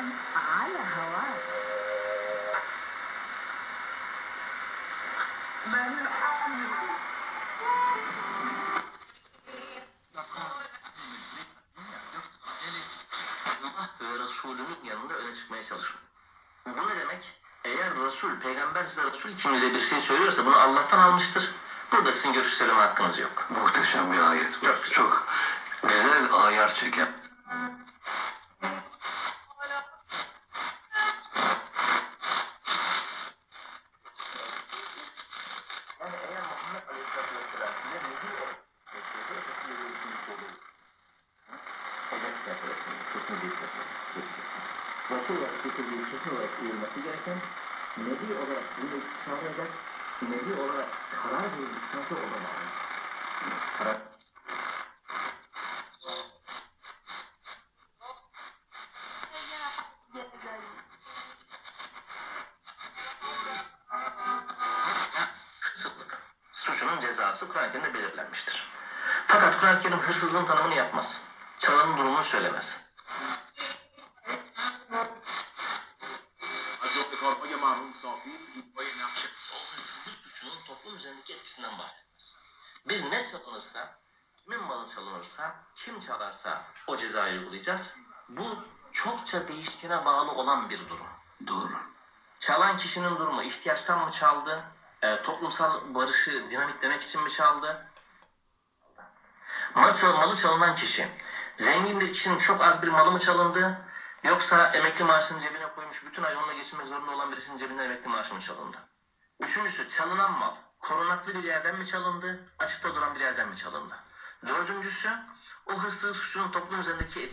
كلام على هواه من أمر Allah ve Resulünün yanında öne çıkmaya çalışın. Bu ne demek? Eğer Resul, peygamber size Resul kimliğiyle bir şey söylüyorsa bunu Allah'tan almıştır. Burada sizin görüş söyleme hakkınız yok. Muhteşem bir ayet. Çok Çok, çok güzel ayar çeken. Resul olarak getirdiği kesin olarak uyulması gereken nebi olarak bunu iktisar eder, nebi olarak karar ona bağlı. Karar. Suçunun cezası Kur'an-ı. Fakat Kur'an-ı Kerim hırsızlığın tanımını yapmaz. Çalanın durumunu söylemez. Hazreti Korkmaya marhum Safi bayına O hırsızlık suçunun toplum üzerindeki etkisinden bahsetmez. Biz ne çalınırsa, kimin malı çalınırsa, kim çalarsa o cezayı uygulayacağız. Bu çokça değişkene bağlı olan bir durum. Doğru. Çalan kişinin durumu ihtiyaçtan mı çaldı? E, toplumsal barışı dinamitlemek için mi çaldı? Malı, malı çalınan kişi zengin bir kişinin çok az bir malı mı çalındı? Yoksa emekli maaşını cebine koymuş bütün ay onunla geçinmek zorunda olan birisinin cebinden emekli maaşı mı çalındı? Üçüncüsü çalınan mal korunaklı bir yerden mi çalındı? Açıkta duran bir yerden mi çalındı? Dördüncüsü o hırsızlık suçunun toplum üzerindeki etkisi